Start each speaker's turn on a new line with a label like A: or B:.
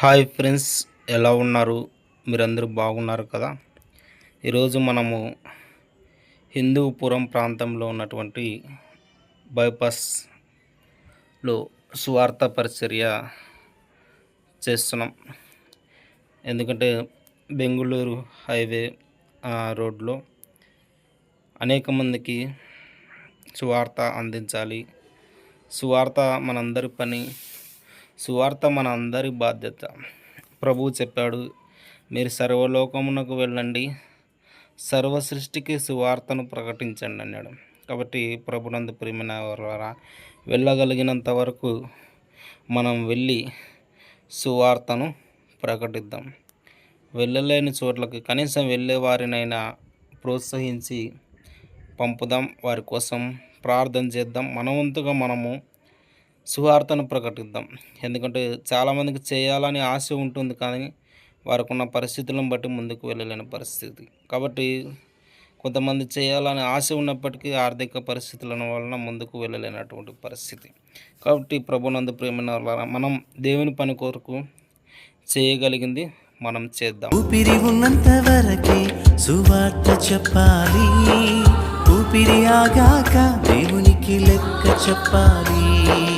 A: Hi friends ఎలా ఉన్నారు? మీరందరూ బాగున్నారు కదా? ఈరోజు మనము హిందూపురం ప్రాంతంలో ఉన్నటువంటి బైపాస్లో స్వార్థ పరిచర్య చేస్తున్నాం. ఎందుకంటే బెంగళూరు హైవే రోడ్లో అనేక మందికి సువార్త అందించాలి. సువార్త మనందరి పని సువార్త మన అందరి బాధ్యత. ప్రభువు చెప్పాడు మీరు సర్వలోకమునకు వెళ్ళండి సర్వ సృష్టికి సువార్తను ప్రకటించండి అన్నాడు. కాబట్టి ప్రభునందు ప్రేమిన ద్వారా వెళ్ళగలిగినంత వరకు మనం వెళ్ళి సువార్తను ప్రకటిద్దాం. వెళ్ళలేని చోట్లకి కనీసం వెళ్ళే వారినైనా ప్రోత్సహించి పంపుదాం. వారి కోసం ప్రార్థన చేద్దాం. మనవంతుగా మనము సువార్తను ప్రకటిద్దాం. ఎందుకంటే చాలామందికి చేయాలని ఆశ ఉంటుంది కానీ వారికి ఉన్న పరిస్థితులను బట్టి ముందుకు వెళ్ళలేని పరిస్థితి. కాబట్టి కొంతమంది చేయాలని ఆశ ఉన్నప్పటికీ ఆర్థిక పరిస్థితుల వలన ముందుకు వెళ్ళలేనటువంటి పరిస్థితి. కాబట్టి ప్రభునందు ప్రేమ మనం దేవుని పని కొరకు చేయగలిగింది మనం చేద్దాం.
B: ఊపిరి ఉన్నంత వరకే సువార్త చెప్పాలి. ఊపిరి ఆగాక దేవునికి లెక్క చెప్పాలి.